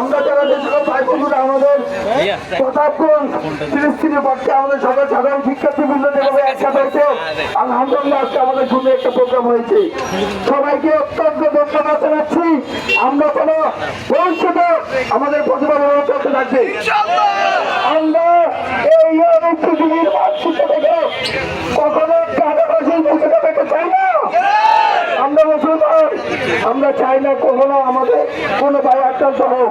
আমরা যারা ভাই বন্ধুরা আমাদের প্রতাপগঞ্জ ফিলিস্তিনের পক্ষে আমাদের সকল সাধারণ শিক্ষার্থীবৃন্দ যেভাবে একসাথে আছে আলহামদুলিল্লাহ আজকে আমাদের সুন্দর একটা প্রোগ্রাম হয়েছে। সবাইকে অত্যন্ত ধন্যবাদ জানাচ্ছি। আমরা কোনো ভবিষ্যতে আমাদের প্রতিভা চলতে থাকবে। আমরা চাই না কখনো আমাদের কোনো ভাই আক্রান্ত হোক